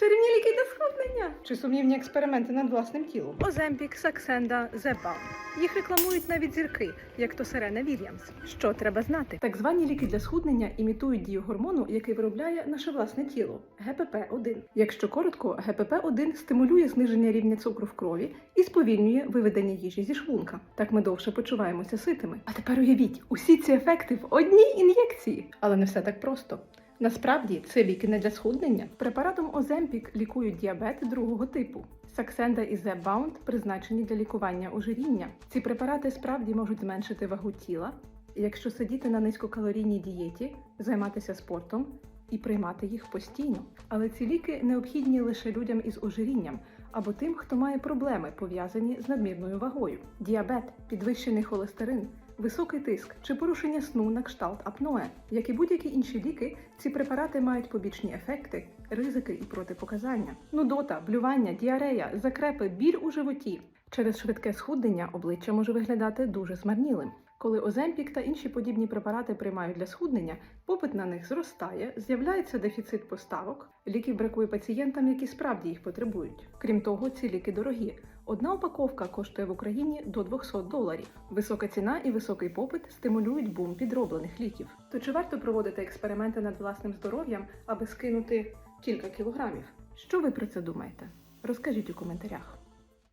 Чарівні ліки для схуднення чи сумнівні експерименти над власним тілом. Оземпік, Саксенда, Зепам. Їх рекламують навіть зірки, як то Серена Вільямс. Що треба знати? Так звані ліки для схуднення імітують дію гормону, який виробляє наше власне тіло ГПП-1. Якщо коротко, ГПП-1 стимулює зниження рівня цукру в крові і сповільнює виведення їжі зі шлунка. Так ми довше почуваємося ситими. А тепер уявіть, усі ці ефекти в одній ін'єкції. Але не все так просто. Насправді це ліки не для схуднення. Препаратом Оземпік лікують діабет другого типу. Саксенда і Zepbound призначені для лікування ожиріння. Ці препарати справді можуть зменшити вагу тіла, якщо сидіти на низькокалорійній дієті, займатися спортом і приймати їх постійно. Але ці ліки необхідні лише людям із ожирінням або тим, хто має проблеми пов'язані з надмірною вагою: діабет, підвищений холестерин. Високий тиск чи порушення сну на кшталт апное. Як і будь-які інші ліки, ці препарати мають побічні ефекти, ризики і протипоказання. Нудота, блювання, діарея, закрепи, біль у животі. Через швидке схуднення обличчя може виглядати дуже змарнілим. Коли Оземпік та інші подібні препарати приймають для схуднення, попит на них зростає, з'являється дефіцит поставок, ліків бракує пацієнтам, які справді їх потребують. Крім того, ці ліки дорогі. Одна упаковка коштує в Україні до 200 доларів. Висока ціна і високий попит стимулюють бум підроблених ліків. То чи варто проводити експерименти над власним здоров'ям, аби скинути кілька кілограмів? Що ви про це думаєте? Розкажіть у коментарях.